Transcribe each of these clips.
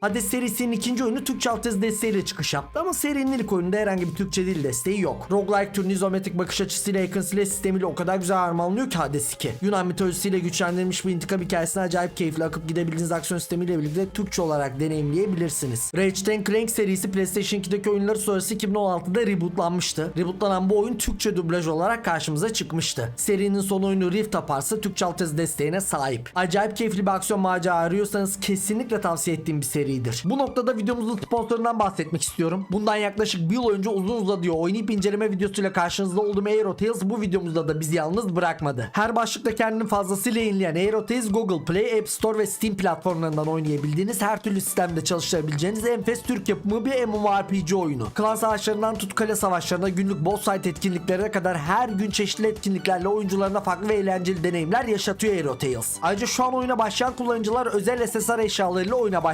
Hades serisinin ikinci oyunu Türkçe altyazı desteğiyle çıkış yaptı ama serinin ilk oyununda herhangi bir Türkçe dil desteği yok. Roguelike türün izometrik bakış açısıyla yakın silah sistemiyle o kadar güzel harmanlıyor ki Hades 2. Yunan mitolojisiyle güçlendirilmiş bir intikam hikayesini acayip keyifli akıp gidebildiğiniz aksiyon sistemiyle birlikte Türkçe olarak deneyimleyebilirsiniz. Ratchet Clank serisi PlayStation 2'deki oyunları sonrası 2016'da rebootlanmıştı. Rebootlanan bu oyun Türkçe dublaj olarak karşımıza çıkmıştı. Serinin son oyunu Rift Apart'sa Türkçe altyazı desteğine sahip. Acayip keyifli bir aksiyon macera arıyorsanız kesinlikle tavsiye ettiğim bir seridir. Bu noktada videomuzun sponsorundan bahsetmek istiyorum. Bundan yaklaşık bir yıl önce uzun uzadıya oynayıp inceleme videosuyla karşınızda olduğum Aero Tales bu videomuzda da bizi yalnız bırakmadı. Her başlıkta kendini fazlasıyla yenileyen Aero Tales Google Play, App Store ve Steam platformlarından oynayabildiğiniz her türlü sistemde çalıştırabileceğiniz enfes Türk yapımı bir MMORPG oyunu. Klan savaşlarından tut kale savaşlarına günlük boss fight etkinliklerine kadar her gün çeşitli etkinliklerle oyuncularına farklı ve eğlenceli deneyimler yaşatıyor Aero Tales. Ayrıca şu an oyuna başlayan kullanıcılar özel SSR eşyalarıyla oyuna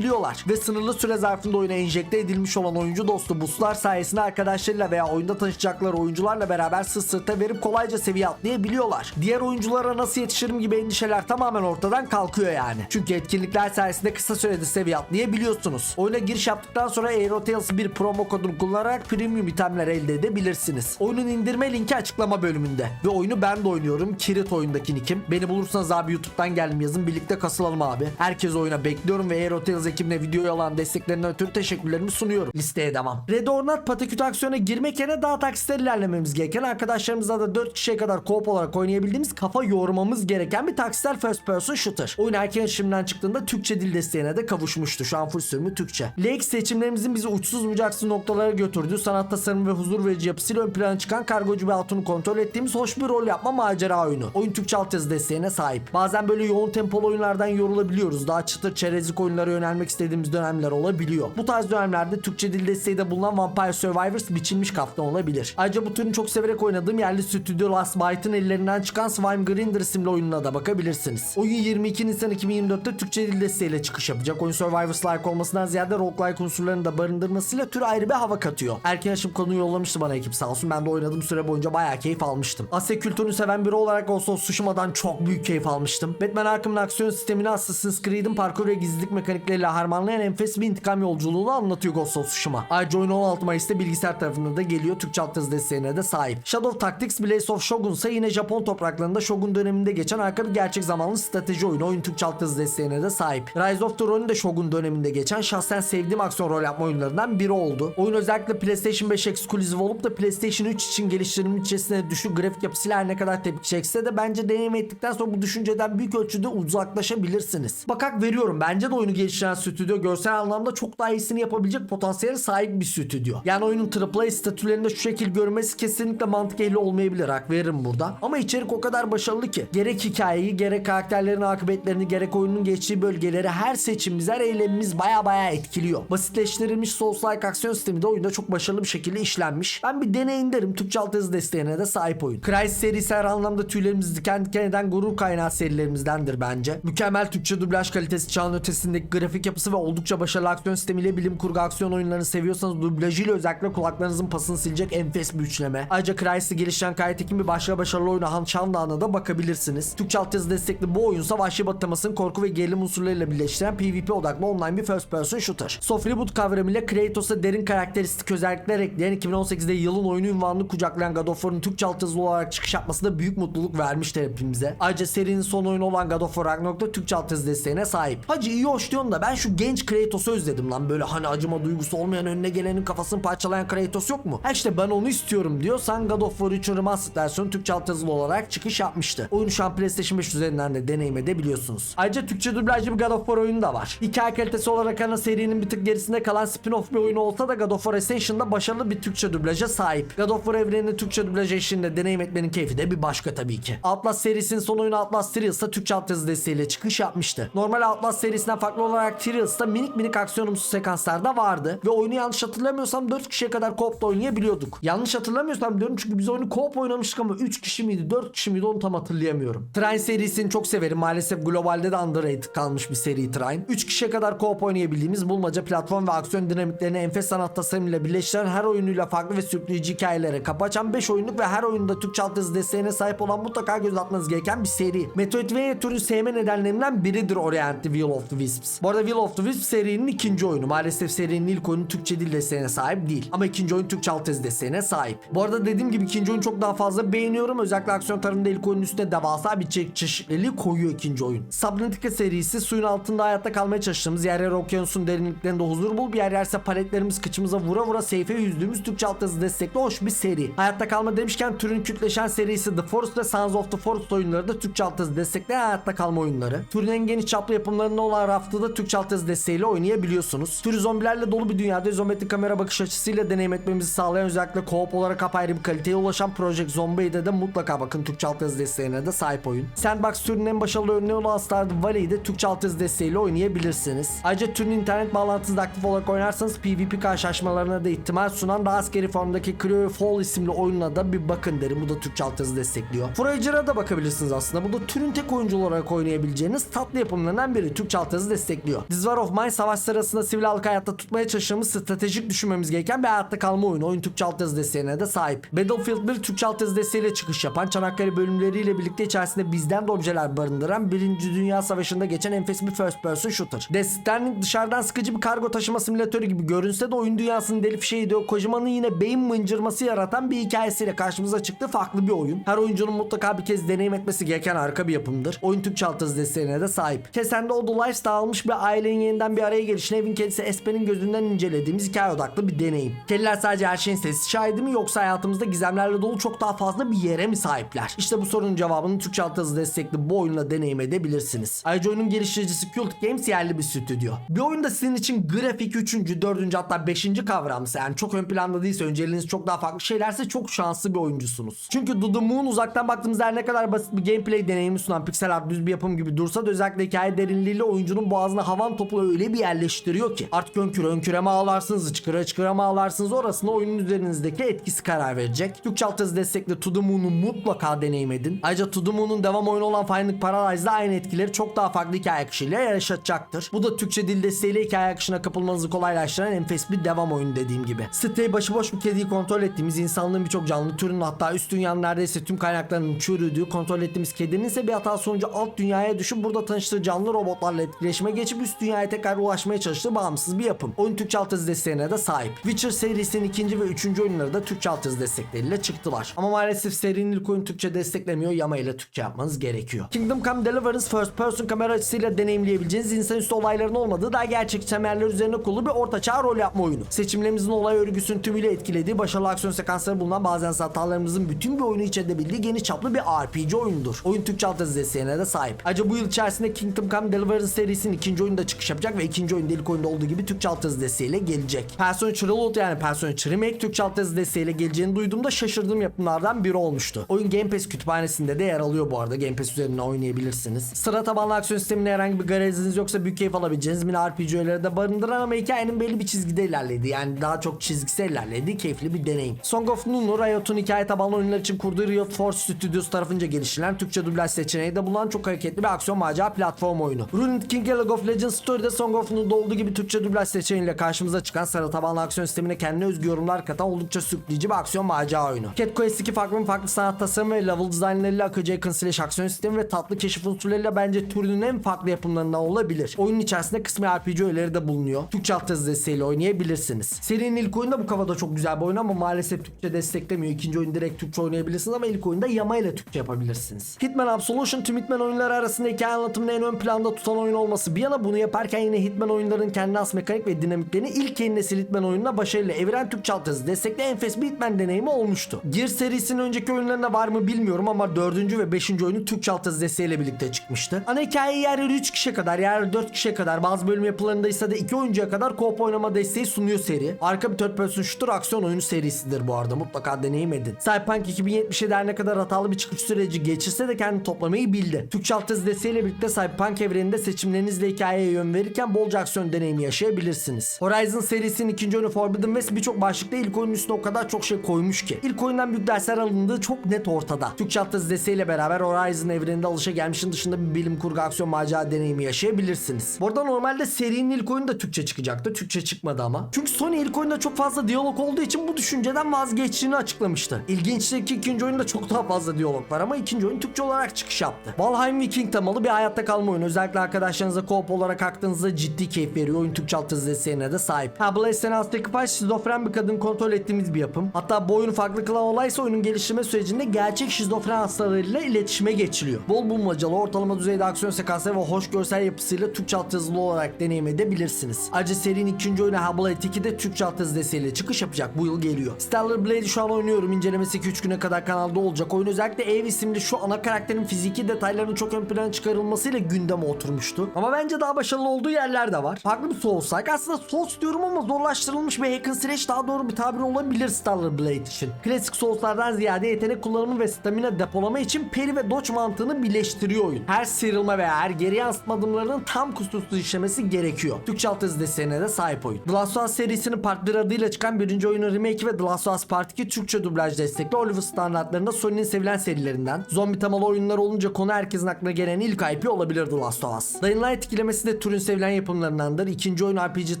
başlayabiliyorlar. Ve sınırlı süre zarfında oyuna enjekte edilmiş olan oyuncu dostu boostlar sayesinde arkadaşlarıyla veya oyunda tanışacakları oyuncularla beraber sırt sırta verip kolayca seviye atlayabiliyorlar. Diğer oyunculara nasıl yetişirim gibi endişeler tamamen ortadan kalkıyor yani. Çünkü etkinlikler sayesinde kısa sürede seviye atlayabiliyorsunuz. Oyuna giriş yaptıktan sonra Aero Tales bir promo kodunu kullanarak premium itemler elde edebilirsiniz. Oyunun indirme linki açıklama bölümünde. Ve oyunu ben de oynuyorum. Kirit oyundaki nickim. Beni bulursanız abi YouTube'dan gelin yazın. Birlikte kasılalım abi. Herkes oyuna bekliyorum ve Aero Tales ekibine videoya olan desteklerinden ötürü teşekkürlerimi sunuyorum. Listeye devam. Red or Not pataküt aksiyona girmek yerine daha taksitler ilerlememiz gereken arkadaşlarımızla da 4 kişiye kadar co-op olarak oynayabildiğimiz kafa yormamız gereken bir taksitler first person shooter. Oyun erken şimdiden çıktığında Türkçe dil desteğine de kavuşmuştu. Şu an full sürümü Türkçe. Lake seçimlerimizin bizi uçsuz bucaksız noktalara götürdüğü sanat tasarımı ve huzur verici yapısıyla ön plana çıkan kargocu bir hatunu kontrol ettiğimiz hoş bir rol yapma macera oyunu. Oyun Türkçe altyazı desteğine sahip. Bazen böyle yoğun tempolu oyunlardan yorulabiliyoruz. Daha çıtır çerezlik oyunlara yönelmek istediğimiz dönemler olabiliyor. Bu tarz dönemlerde Türkçe dil desteği de bulunan Vampire Survivors biçilmiş kaftan olabilir. Ayrıca bu türün çok severek oynadığım yerli stüdyo Last Bite'ın ellerinden çıkan Swime Grinder isimli oyununa da bakabilirsiniz. Oyun 22 Nisan 2024'te Türkçe dil desteğiyle çıkış yapacak. Oyun Survivors-like olmasından ziyade roguelike unsurlarını da barındırmasıyla tür ayrı bir hava katıyor. Erken aşım konuyu yollamıştı bana ekip sağ olsun. Ben de oynadığım süre boyunca bayağı keyif almıştım. Asya kültürünü seven biri olarak of Tsushima'dan çok büyük keyif almıştım. Batman Arkham'ın aksiyon sistemini Assassin's Creed'in parkur ve gizlilik mekanikleriyle harmanlayan enfes bir intikam yolculuğunu anlatıyor Ghost of Tsushima. Ayrıca oyun 16 Mayıs'ta bilgisayar tarafında da geliyor. Türkçe altyazı desteğine de sahip. Shadow Tactics Blaze of Shogun ise yine Japon topraklarında Shogun döneminde geçen arka bir gerçek zamanlı strateji oyunu. Oyun Türkçe altyazı desteğine de sahip. Rise of the Ronin de Shogun döneminde geçen şahsen sevdiğim aksiyon rol yapma oyunlarından biri oldu. Oyun özellikle PlayStation 5 ekskluziv olup da PlayStation 3 için geliştirilmiş içerisinde düşük grafik yapısıyla her ne kadar tepki çekse de bence deneyim ettikten sonra bu düşünceden büyük ölçüde uzaklaşabilirsiniz. Bakak veriyorum bence de oyunu geliştiren stüdyo görsel anlamda çok daha iyisini yapabilecek potansiyele sahip bir stüdyo. Yani oyunun AAA statülerinde şu şekil görmesi kesinlikle mantık ehli olmayabilir hak veririm burada. Ama içerik o kadar başarılı ki gerek hikayeyi gerek karakterlerin akıbetlerini gerek oyunun geçtiği bölgeleri her seçimimiz her eylemimiz baya baya etkiliyor. Basitleştirilmiş Souls-like aksiyon sistemi de oyunda çok başarılı bir şekilde işlenmiş. Ben bir deneyin derim. Türkçe altyazı desteğine de sahip oyun. Crysis serisi her anlamda tüylerimizi diken diken eden gurur kaynağı serilerimizdendir bence. Mükemmel Türkçe dublaj kalitesi, çağın ötesindeki grafik yapısı ve oldukça başarılı aksiyon sistemiyle bilim kurgu aksiyon oyunlarını seviyorsanız dublajıyla özellikle kulaklarınızın pasını silecek enfes bir üçleme. Ayrıca Crysis'i geliştiren Kayatekin bir başka başarılı oyunu Han Shanda'na da bakabilirsiniz. Türkçe altyazı destekli bu oyunsa vahşi batı temasını korku ve gerilim unsurlarıyla birleştiren PvP odaklı online bir first person shooter. Soft reboot kavramıyla Kratos'a derin karakteristik özellikler ekleyen 2018'de yılın oyunu ünvanını kucaklayan God of War'un Türkçe altyazılı olarak çıkış yapması da büyük mutluluk vermiştir hepimize. Ayrıca serinin son oyunu olan God of War Ragnarok'ta Türkçe altyazı desteğine sahip. Hacı iyi hoş diyorsun da ben şu genç Kratos'u özledim lan böyle hani acıma duygusu olmayan önüne gelenin kafasını parçalayan Kratos yok mu? Ha işte ben onu istiyorum diyorsan God of War 3'ün remastered versiyonu Türkçe altyazılı olarak çıkış yapmıştı. Oyunu şu an PlayStation 5 üzerinden de deneyim edebiliyorsunuz. Ayrıca Türkçe dublajlı bir God of War oyunu da var. Hikaye kalitesi olarak ana serinin bir tık gerisinde kalan spin-off bir oyun olsa da God of War Ascension'da başarılı bir Türkçe dublaja sahip. God of War evrenini Türkçe dublaj eşliğinde deneyim etmenin keyfi de bir başka tabii ki. Outlast serisinin son oyunu Outlast Trials Türkçe altyazı desteğiyle çıkış yapmıştı. Normal Outlast serisinden farklı olarak Trials'ta minik minik aksiyonumsu sekanslar da vardı ve oyunu yanlış hatırlamıyorsam 4 kişiye kadar co-op'ta oynayabiliyorduk. Yanlış hatırlamıyorsam diyorum çünkü biz oyunu co-op oynamıştık ama 3 kişi miydi 4 kişi miydi onu tam hatırlayamıyorum. Train serisini çok severim. Maalesef globalde de underrated kalmış bir seri Train. 3 kişiye kadar co-op oynayabildiğimiz bulmaca platform ve aksiyon dinamiklerini enfes sanat tasarımıyla birleştiren her oyunuyla farklı ve sürükleyici hikayelere kapı açan 5 oyunluk ve her oyunda Türkçe altyazı desteğine sahip olan mutlaka göz atmanız gereken bir seri. Metroidvania türü sevme nedenlerimden biridir Orient Will of the Wisps. Bu arada Will of the Wisps serinin ikinci oyunu. Maalesef serinin ilk oyunu Türkçe dil desteğine sahip değil. Ama ikinci oyun Türkçe altyazı desteğine sahip. Bu arada dediğim gibi ikinci oyunu çok daha fazla beğeniyorum. Özellikle aksiyon tarafında ilk oyunun üstüne devasa bir çe- çeşitliliği koyuyor ikinci oyun. Subnautica serisi suyun altında hayatta kalmaya çalıştığımız yer yer okyanusun derinliklerinde huzur bul bir yer yerse paletlerimiz kıçımıza vura vura seyfe yüzdüğümüz Türkçe altyazı destekli hoş bir seri. Hayatta kalma demişken türün kütleşen serisi The Forest ve Sons of the Forest oyunları da Türkçe altyazı destekleyen hayatta kalma oyunları. Türün en geniş çaplı yapımlarında olan rafta da Türkçe altyazı desteğiyle oynayabiliyorsunuz. Türü zombilerle dolu bir dünyada izometrik kamera bakış açısıyla deneyim etmemizi sağlayan özellikle co-op olarak apayrı bir kaliteye ulaşan Project Zombie'de de mutlaka bakın Türkçe altyazı desteğine de sahip oyun. Sandbox türünün en başarılı örneği olan Stardew Valley'i Türkçe altyazı desteğiyle oynayabilirsiniz. Ayrıca türün internet bağlantısı da aktif olarak oynarsanız PvP karşılaşmalarına da ihtimal sunan askeri formdaki Creo Fall isimli oyununa da bir bakın derim. Bu da Türkçe altyazı destekliyor. Forager'a da bakabilirsiniz aslında. Bu da türün tek oyuncu olarak oynayabileceğiniz tatlı yapımlarından biri. Türkçe altyazı destekliyor. War of Mine savaş sırasında sivil halkı hayatta tutmaya çalıştığımız stratejik düşünmemiz gereken bir hayatta kalma oyunu. Oyun Türkçe altyazı desteğine de sahip. Battlefield 1 Türkçe altyazı desteğiyle çıkış yapan Çanakkale bölümleriyle birlikte içerisinde bizden de objeler barındıran 1. Dünya Savaşı'nda geçen enfes bir first person shooter. Death dışarıdan sıkıcı bir kargo taşıma simülatörü gibi görünse de oyun dünyasının deli fişeği Hideo Kojima'nın yine beyin mıncırması yaratan bir hikayesiyle karşımıza çıktı farklı bir oyun. Her oyuncunun mutlaka bir kez deneyim etmesi gereken harika bir yapımdır. Oyun Türkçe altyazı desteğine de sahip. Kesende o The Lives dağılmış bir ailenin yeniden bir araya gelişine evin kedisi Espen'in gözünden incelediğimiz hikaye odaklı bir deneyim. Kediler sadece her şeyin sesi şahidi mi yoksa hayatımızda gizemlerle dolu çok daha fazla bir yere mi sahipler? İşte bu sorunun cevabını Türkçe altyazı destekli bu oyunla deneyim edebilirsiniz. Ayrıca oyunun geliştiricisi Cult Games yerli bir stüdyo. Bir oyunda sizin için grafik 3. 4. hatta 5. kavramsa yani çok ön planda değilse önceliğiniz çok daha farklı şeylerse çok şanslı bir oyuncusunuz. Çünkü The Moon uzaktan baktığımızda her ne kadar basit bir gameplay deneyimi sunan piksel art düz bir yapım gibi dursa da özellikle hikaye derinliğiyle oyuncunun boğazına havan topu öyle bir yerleştiriyor ki artık önküre önküre mi ağlarsınız hıçkıra mı ağlarsınız orasında oyunun üzerinizdeki etkisi karar verecek. Türkçe altyazı destekli To The Moon'u mutlaka deneyim edin. Ayrıca To The Moon'un devam oyunu olan Finding Paradise'da aynı etkileri çok daha farklı hikaye akışıyla yaşatacaktır. Bu da Türkçe dil desteğiyle hikaye akışına kapılmanızı kolaylaştıran enfes bir devam oyunu dediğim gibi. Siteyi başıboş bir kediyi kontrol ettiğimiz insanlığın birçok canlı türünün hatta üst dünyanın neredeyse tüm kaynaklarının çürüdüğü kontrol ettiğimiz kedinin ise bir hata sonucu alt dünyaya düşüp burada tanıştığı canlı robotlarla etkileşime geçip üst dünyaya tekrar ulaşmaya çalıştığı bağımsız bir yapım. Oyun Türkçe altyazı desteğine de sahip. Witcher serisinin ikinci ve üçüncü oyunları da Türkçe altyazı destekleriyle çıktılar. Ama maalesef serinin ilk oyunu Türkçe desteklemiyor. Yama ile Türkçe yapmanız gerekiyor. Kingdom Come Deliverance first person kamera açısıyla deneyimleyebileceğiniz insanüstü olayların olmadığı daha gerçekçi temeller üzerine kurulu bir ortaçağ rol yapma oyunu. Seçimlerimizin olay örgüsünü tümüyle etkilediği başarılı aksiyon sekansları bulunan bazen hatalarımızın bütün bir oyunu içedebildiği geniş çaplı bir RPG oyunudur. Oyun Türkçe altyazı desteğine de sahip. Ayrıca bu yıl içerisinde Kingdom Come Deliverance serisinin ikinci oyunda çıkış yapacak ve ikinci oyunda ilk oyunda olduğu gibi Türkçe altyazı desteğiyle gelecek. Persona 3 Reload yani Persona 3 Remake Türkçe altyazı desteğiyle geleceğini duyduğumda şaşırdığım yapımlardan biri olmuştu. Oyun Game Pass kütüphanesinde de yer alıyor bu arada. Game Pass üzerinden oynayabilirsiniz. Sıra tabanlı aksiyon sisteminde herhangi bir gareziniz yoksa büyük keyif alabileceğiniz mini RPG öğeleri de barındıran ama hikayenin belli bir çizgide ilerledi. Yani daha çok çizgisel ilerledi. Keyifli bir deneyim. Song of Nunu, Riot'un hikaye tabanlı oyunlar için kurduğu Riot Force Studios tarafınca geliştirilen Türkçe dublaj seçeneği de bulunan çok hareketli bir aksiyon macera platform oyunu. Ruined King League of Legends Story'de Song of Nunu'da olduğu gibi Türkçe dublaj seçeneğiyle karşımıza çıkan sarı tabanlı aksiyon sistemine kendine özgü yorumlar katan oldukça sürükleyici bir aksiyon macera oyunu. Cat Quest 2 farklı farklı sanat tasarımı ve level dizaynlarıyla akıcı and slash aksiyon sistemi ve tatlı keşif unsurlarıyla bence türünün en farklı yapımlarından olabilir. Oyunun içerisinde kısmi RPG öğeleri de bulunuyor. Türkçe altyazı desteğiyle oynayabilirsiniz. Serinin ilk oyunu da bu kafada çok güzel bir oyun ama maalesef Türkçe desteklemiyor. İkinci oyun direkt Türkçe oynayabilirsiniz ama ilk oyunda yama ile Türkçe yapabilirsiniz. Hitman Absolution tüm Hitman oyunları arasında hikaye anlatımını en ön planda tutan oyun olması bir yana bunu yaparken yine Hitman oyunların kendine has mekanik ve dinamiklerini ilk yeni nesil Hitman oyununa başarıyla eviren Türkçe altyazı destekli enfes bir Hitman deneyimi olmuştu. Gears serisinin önceki oyunlarında var mı bilmiyorum ama 4. ve 5. oyunu Türkçe altyazı desteğiyle birlikte çıkmıştı. Ana hikayeyi yer yer 3 kişiye kadar yer 4 kişiye kadar bazı bölüm yapılarında ise de 2 oyuncuya kadar co-op oynama desteği sunuyor seri. Arka bir third person shooter aksiyon oyunu serisidir bu arada mutlaka deneyim edin. Cyberpunk 2077 her ne kadar hatalı bir çıkış süreci geçirse de kendini toplamayı bildi. Türkçe altyazı desteğiyle birlikte Cyberpunk evreninde seçimlerinizle hikayeye yön verirken bolca aksiyon deneyimi yaşayabilirsiniz. Horizon serisinin ikinci oyunu Forbidden West birçok başlıkta ilk oyunun üstüne o kadar çok şey koymuş ki. İlk oyundan büyük dersler alındığı çok net ortada. Türkçe altyazı desteğiyle beraber Horizon evreninde alışagelmişin dışında bir bilim kurgu aksiyon macera deneyimi yaşayabilirsiniz. Bu arada normalde serinin ilk oyunu da Türkçe çıkacaktı. Türkçe çıkmadı ama. Çünkü Sony ilk oyunda çok fazla diyalog olduğu için bu düşünceden vazgeçtiğini açıklamıştı. İlginçtir ki ikinci oyunda çok daha fazla diyalog var ama ikinci oyun Türkçe olarak çıkış yaptı. Valheim Viking temalı bir hayatta kalma oyunu. Özellikle arkadaşlarınızla co-op olarak bıraktığınızda ciddi keyif veriyor. Oyun Türkçe alt yazı de sahip. Ha Blaze Senat'taki ekipaj şizofren bir kadın kontrol ettiğimiz bir yapım. Hatta bu oyunu farklı kılan olaysa oyunun geliştirme sürecinde gerçek şizofren hastalarıyla iletişime geçiliyor. Bol bulmacalı, ortalama düzeyde aksiyon sekansları ve hoş görsel yapısıyla Türkçe alt yazılı olarak deneyim edebilirsiniz. Ayrıca serinin ikinci oyunu Hellblade 2'de Türkçe alt yazı desteğiyle çıkış yapacak. Bu yıl geliyor. Stellar Blade'i şu an oynuyorum. İncelemesi 2-3 güne kadar kanalda olacak. Oyun özellikle Eve isimli şu ana karakterin fiziki detaylarının çok ön plana çıkarılmasıyla gündeme oturmuştu. Ama bence daha başarılı olduğu yerler de var. Farklı bir Souls-like. Aslında Souls diyorum ama zorlaştırılmış bir hack slash daha doğru bir tabir olabilir Stellar Blade için. Klasik Souls'lardan ziyade yetenek kullanımı ve stamina depolama için peri ve dodge mantığını birleştiriyor oyun. Her sıyrılma veya her geri yansıtma adımlarının tam kusursuz işlemesi gerekiyor. Türkçe alt yazı desteğine de sahip oyun. The Last of Us serisinin Part 1 adıyla çıkan birinci oyunun remake ve The Last of Us Part 2 Türkçe dublaj destekli Hollywood standartlarında Sony'nin sevilen serilerinden. Zombi temalı oyunlar olunca konu herkesin aklına gelen ilk IP olabilir The Last of Us. Dying Light ikilemesi de türün sevilen yapımlarındandır. İkinci oyun RPG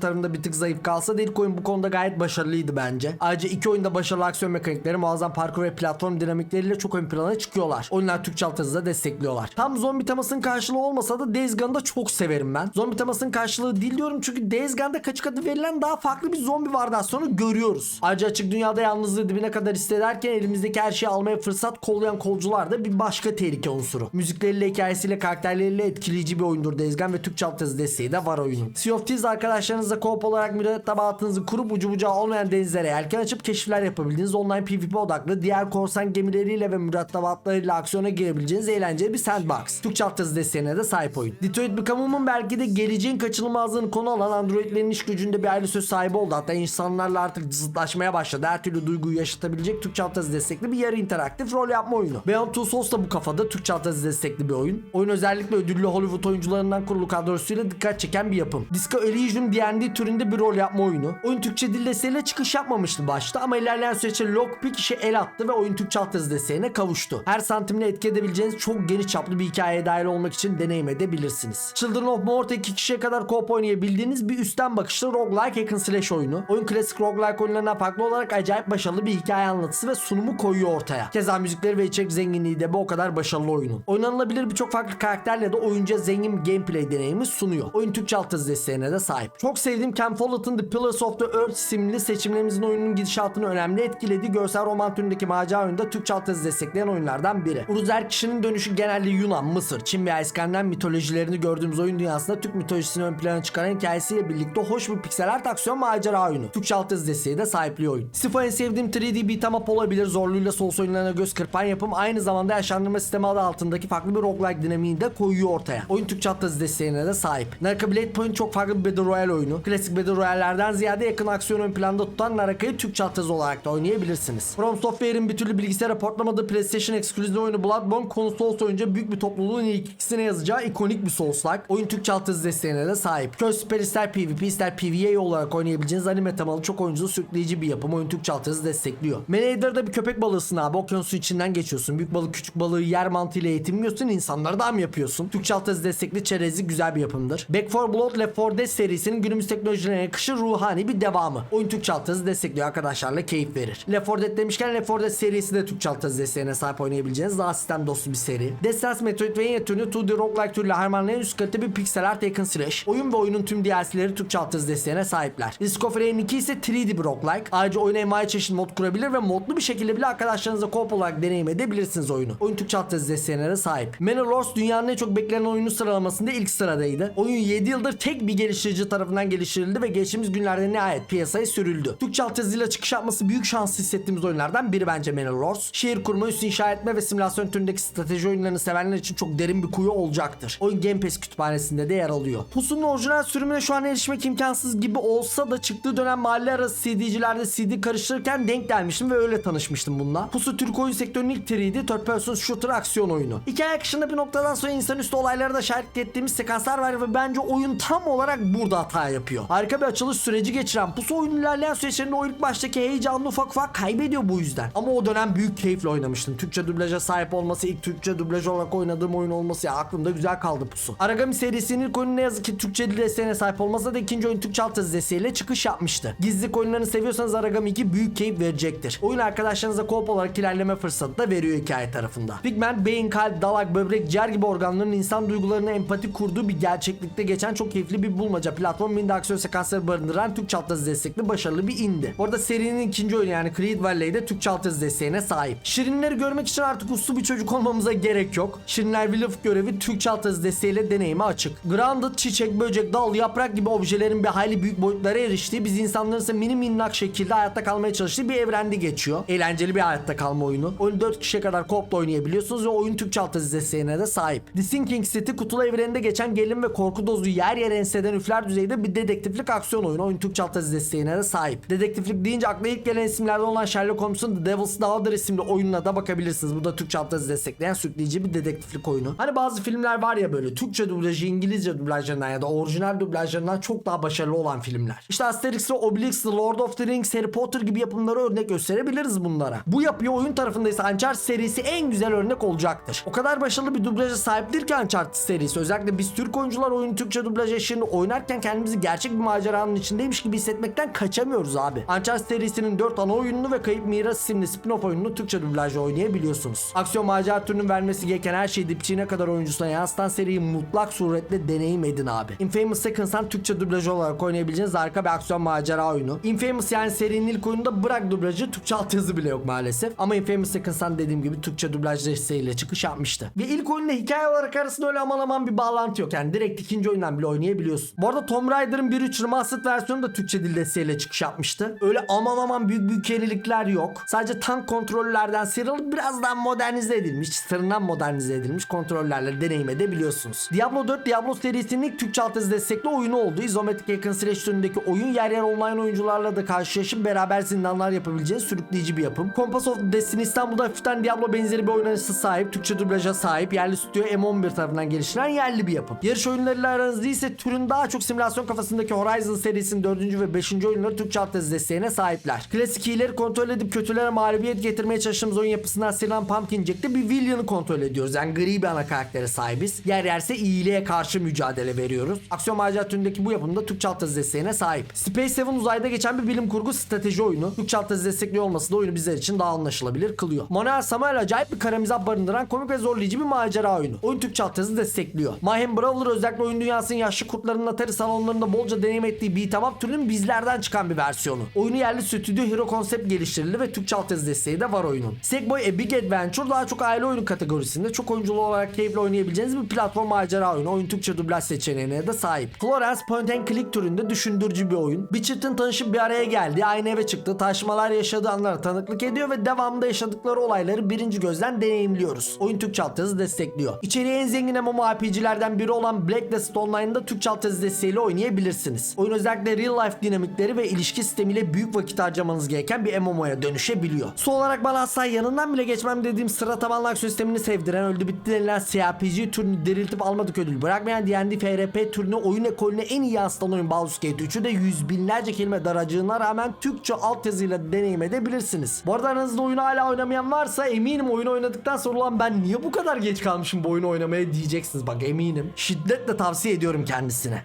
tarafında bir tık zayıf kalsa da ilk oyun bu konuda gayet başarılıydı bence. Ayrıca iki oyunda başarılı aksiyon mekanikleri, muazzam parkur ve platform dinamikleriyle çok ön plana çıkıyorlar. Oyunlar Türkçe alt yazıda destekliyorlar. Tam zombi temasının karşılığı olmasa da Days Gone'ı da çok severim ben. Zombi temasının karşılığı değil diyorum çünkü Days Gone'da kaçık adı verilen daha farklı bir zombi varyasyonu görüyoruz. Ayrıca açık dünyada yalnızlığı dibine kadar hissederken elimizdeki her şeyi almaya fırsat kollayan kolcular da bir başka tehlike unsuru. Müzikleriyle, hikayesiyle, karakterleriyle etkileyici bir oyundur Days Gone ve Türkçe alt yazı desteği de var oyunun. Sea of Thieves arkadaşlarınızla co-op olarak mürettebatınızı kurup ucu bucağı olmayan denizlere yelken açıp keşifler yapabildiğiniz online PvP odaklı diğer korsan gemileriyle ve mürettebatlarıyla aksiyona girebileceğiniz eğlenceli bir sandbox. Türkçe alt yazı desteğine de sahip oyun. Detroit Become Human belki de geleceğin kaçınılmazlığını konu alan androidlerin iş gücünde bir aile söz sahibi oldu. Hatta insanlarla artık zıtlaşmaya başladı. Her türlü duyguyu yaşatabilecek Türkçe alt yazı destekli bir yarı interaktif rol yapma oyunu. Beyond Two Souls da bu kafada Türkçe alt yazı destekli bir oyun. Oyun özellikle ödüllü Hollywood oyuncularından kurulu kadrosuyla dikkat çeken bir yapım. Disco Elysium D&D türünde bir rol yapma oyunu. Oyun Türkçe dil desteğiyle çıkış yapmamıştı başta ama ilerleyen süreçte Lockpick işe el attı ve oyun Türkçe alt yazı desteğine kavuştu. Her santimle etki edebileceğiniz çok geniş çaplı bir hikayeye dahil olmak için deneyim edebilirsiniz. Children of Morta 2 kişiye kadar co-op oynayabildiğiniz bir üstten bakışlı roguelike hack and slash oyunu. Oyun klasik roguelike oyunlarından farklı olarak acayip başarılı bir hikaye anlatısı ve sunumu koyuyor ortaya. Keza müzikleri ve içerik zenginliği de bu o kadar başarılı oyunun. Oynanılabilir birçok farklı karakterle de oyuncuya zengin gameplay deneyimi sunuyor. Oyun Türkçe alt yazı desteğine de sahip. Çok sevdiğim Ken Follett'ın The Pillars of the Earth isimli seçimlerimizin oyunun gidişatını önemli etkilediği görsel roman türündeki macera oyunda Türkçe alt yazı destekleyen oyunlardan biri. Uruzer kişinin dönüşü genelde Yunan, Mısır, Çin ve İskandinav mitolojilerini gördüğümüz oyun dünyasında Türk mitolojisini ön plana çıkaran hikayesiyle birlikte hoş bir piksel art aksiyon macera oyunu. Türkçe alt yazı desteği de sahipliği oyun. Sifo en sevdiğim 3D beat'em up olabilir. Zorluğuyla Souls oyunlarına göz kırpan yapım aynı zamanda yaşlandırma sistemi adı altındaki farklı bir roguelike dinamiğini de koyuyor ortaya. Oyun Türkçe alt yazı desteğine de sahip. Naraka Blade Point çok farklı bir Battle Royale oyunu. Klasik Battle Royale'lerden ziyade yakın aksiyon ön planda tutan Naraka'yı Türkçe alt yazı olarak da oynayabilirsiniz. From Software'in bir türlü bilgisayara portlamadığı PlayStation ekskluziv oyunu Bloodborne konu Souls oyunca büyük bir topluluğun ilk ikisine yazacağı ikonik bir Souls-like. Oyun Türkçe alt yazı desteğine de sahip. Köy Süper ister PvP ister PvE olarak oynayabileceğiniz anime temalı çok oyunculu sürükleyici bir yapım. Oyun Türkçe alt yazı destekliyor. Manhadar'da bir köpek balığısın abi. Okyanusun içinden geçiyorsun. Büyük balık küçük balığı yer mantığıyla eğitimliyorsun. insanları da mı yapıyorsun? Türkçe alt yazı destekli çerezli güzel bir yapımdır. Back 4 Blood Left 4 Dead serisinin günümüz teknolojilerine yakışır ruhani bir devamı. Oyun Türkçe alt yazı destekliyor arkadaşlarla keyif verir. Left 4 Dead demişken Left 4 Dead serisi de Türkçe alt yazı desteğine sahip oynayabileceğiniz daha sistem dostu bir seri. Dead Metroidvania türünü 2D roguelike türüyle harmanlayan üst kalite bir pixel art and slash. Oyun ve oyunun tüm DLC'leri Türkçe alt yazı desteğine sahipler. Risk of Rain 2 ise 3D bir roguelike. Ayrıca oyuna envai çeşit mod kurabilir ve modlu bir şekilde bile arkadaşlarınızla co-op olarak deneyim edebilirsiniz oyunu. Oyun Türkçe alt yazı desteğine de sahip. Manor Lords dünyanın en çok beklenen oyunu sıralamasında ilk sıradaydı. Oyun 7 yıldır tek bir geliştirici tarafından geliştirildi ve geçtiğimiz günlerde nihayet piyasaya sürüldü. Türkçe alt yazıyla çıkış yapması büyük şans hissettiğimiz oyunlardan biri bence Manor. Şehir kurma, üst inşa etme ve simülasyon türündeki strateji oyunlarını sevenler için çok derin bir kuyu olacaktır. Oyun Game Pass kütüphanesinde de yer alıyor. Pusu'nun orijinal sürümüne şu an erişmek imkansız gibi olsa da çıktığı dönem mahalle arası CD'cilerde CD karıştırırken denk gelmiştim ve öyle tanışmıştım bununla. Pusu Türk oyun sektörünün ilk 3D third person shooter aksiyon oyunu. Hikaye akışında bir noktadan sonra insanüstü olaylara da şahitlik ettiğimiz sekanslar var ve bence oyun tam olarak burada hata yapıyor. Harika bir açılış süreci geçiren Pusu oyunun ilerleyen süreçlerinde o ilk baştaki heyecanını ufak ufak kaybediyor bu yüzden. Ama o dönem büyük keyifle oynamıştım. Türkçe dublaja sahip olması, ilk Türkçe dublaj olarak oynadığım oyun olması ya aklımda güzel kaldı Pusu. Aragami serisinin ilk oyunu ne yazık ki Türkçe dil desteğine sahip olmasa da ikinci oyun Türkçe alt yazı desteğiyle çıkış yapmıştı. Gizlilik oyunlarını seviyorsanız Aragami 2 büyük keyif verecektir. Oyun arkadaşlarınıza co-op olarak ilerleme fırsatı da veriyor hikaye tarafında. Pigment, beyin, kalp, dalak, böbrek, ciğer gibi organların insan duygularına empati kurduğu bir gerçeklik teknikte geçen çok keyifli bir bulmaca platform mini aksiyon sekansları barındıran Türkçe altyazı destekli başarılı bir indi. Bu arada serinin ikinci oyunu yani Creed Valley'de Türkçe altyazı desteğine sahip. Şirinleri görmek için artık uslu bir çocuk olmamıza gerek yok. Şirinler Will of görevi Türkçe altyazı desteğiyle deneyime açık. Grounded, çiçek, böcek, dal, yaprak gibi objelerin bir hayli büyük boyutlara eriştiği, biz insanların ise mini minnak şekilde hayatta kalmaya çalıştığı bir evrende geçiyor. Eğlenceli bir hayatta kalma oyunu. Oyunu 4 kişiye kadar co-op'la oynayabiliyorsunuz ve oyun Türkçe altyazı desteğine de sahip. The Sinking City kutulu evreninde geçen gerilim ve korku dozu yer yer enseden üfler düzeyde bir dedektiflik aksiyon oyunu. Oyun Türkçe altyazı desteğine de sahip. Dedektiflik deyince akla ilk gelen isimlerden olan Sherlock Holmes'un The Devil's Daughter isimli oyununa da bakabilirsiniz. Bu da Türkçe altyazı destekleyen sürükleyici bir dedektiflik oyunu. Hani bazı filmler var ya böyle Türkçe dublajı İngilizce dublajlarından ya da orijinal dublajlarından çok daha başarılı olan filmler. İşte Asterix ve Obelix, The Lord of the Rings, Harry Potter gibi yapımları örnek gösterebiliriz bunlara. Bu yapıya oyun tarafında ise Uncharted serisi en güzel örnek olacaktır. O kadar başarılı bir dublaja sahiptir ki Uncharted serisi. Özellikle biz Türk oyuncular oyunu Türkçe dublaj eşliğinde oynarken kendimizi gerçek bir maceranın içindeymiş gibi hissetmekten kaçamıyoruz abi. Uncharted serisinin 4 ana oyununu ve Kayıp Miras isimli spin-off oyununu Türkçe dublajla oynayabiliyorsunuz. Aksiyon macera türünün vermesi gereken her şeyi dipçiğine kadar oyuncusuna yansıtan seriyi mutlak suretle deneyim edin abi. Infamous Second Son Türkçe dublajı olarak oynayabileceğiniz harika bir aksiyon macera oyunu. Infamous yani serinin ilk oyununda bırak dublajı Türkçe altyazı bile yok maalesef. Ama Infamous Second Son dediğim gibi Türkçe dublaj desteğiyle çıkış yapmıştı. Ve ilk oyunla hikaye olarak arasında öyle aman aman bir bağlantı yok. Yani direkt ikinci oyundan bile oynayabiliyorsun. Bu arada Tomb Raider'ın 1.3 Remastered versiyonu da Türkçe dil desteğiyle çıkış yapmıştı. Öyle aman aman büyük büyük yenilikler yok. Sadece tank kontrollerden sıyrılıp biraz daha modernize edilmiş, sırından modernize edilmiş kontrollerle deneyim edebiliyorsunuz. Diablo 4 Diablo serisinin ilk Türkçe altyazı destekli oyunu oldu. İzometrik yakın slash türündeki oyun yer yer online oyuncularla da karşılaşıp beraber zindanlar yapabileceğiniz sürükleyici bir yapım. Compass of Destiny İstanbul'da hafiften Diablo benzeri bir oynanışı sahip, Türkçe dublaja sahip, yerli stüdyo M11 tarafından geliştirilen yerli bir yapım. Yarış oyunlarıyla aranızda ise türün daha çok simülasyon kafasındaki Horizon serisinin 4. ve 5. oyunları Türkçe altyazı desteğine sahipler. Klasik iyileri kontrol edip kötülere mağlubiyet getirmeye çalıştığımız oyun yapısından sıyrılan Pumpkin Jack'te bir villain'ı kontrol ediyoruz. Yani gri bir ana karaktere sahibiz. Yer yerse iyiliğe karşı mücadele veriyoruz. Aksiyon macera türündeki bu yapımda Türkçe altyazı desteğine sahip. Space Seven uzayda geçen bir bilim kurgu strateji oyunu. Türkçe altyazı destekli olması da oyunu bizler için daha anlaşılabilir kılıyor. Manuel Samuel acayip bir karamizah barındıran komik ve zorlayıcı bir macera oyunu. Oyun Türkçe altyazı destekliyor. Mayhem Brawler özellikle oyun dünyasının yaşlı kurtlarının Atari salonlarında bolca deneyim ettiği beat'em up türünün bizlerden çıkan bir versiyonu. Oyunu yerli stüdyo Hero Concept geliştirildi ve Türkçe altyazı desteği de var oyunun. Sackboy A Big Adventure daha çok aile oyunu kategorisinde çok oyunculu olarak keyifle oynayabileceğiniz bir platform macera oyunu. Oyun Türkçe dublaj seçeneğine de sahip. Florence Point and Click türünde düşündürücü bir oyun. Bir çiftin tanışıp bir araya geldiği, aynı eve çıktığı, taşmalar yaşadığı anlara tanıklık ediyor ve devamında yaşadıkları olayları birinci gözden deneyimliyoruz. Oyun Türkçe altyazı destekliyor. İçeriği en zengin MMORPG'lerden biri olan Blacklist Online'da Türkçe altyazı desteğiyle oynayabilirsiniz. Oyun özellikle real life dinamikleri ve ilişki sistemiyle büyük vakit harcamanız gereken bir MMO'ya dönüşebiliyor. Son olarak bana asla yanından bile geçmem dediğim sıra tabanlı aksiyon sistemini sevdiren öldü bitti denilen CRPG türünü diriltip almadık ödül bırakmayan D&D FRP türünü oyun ekolüne en iyi yansıtan oyun Baldur's Gate 3'ü de yüz binlerce kelime daracığına rağmen Türkçe altyazıyla deneyim edebilirsiniz. Bu arada aranızda oyunu hala oynamayan varsa eminim oyunu oynadıktan sonra ulan ben niye bu kadar geç kalmışım bu oyunu oynamaya diyeceksiniz bak eminim. Şiddetle tavsiye ediyorum kendisine.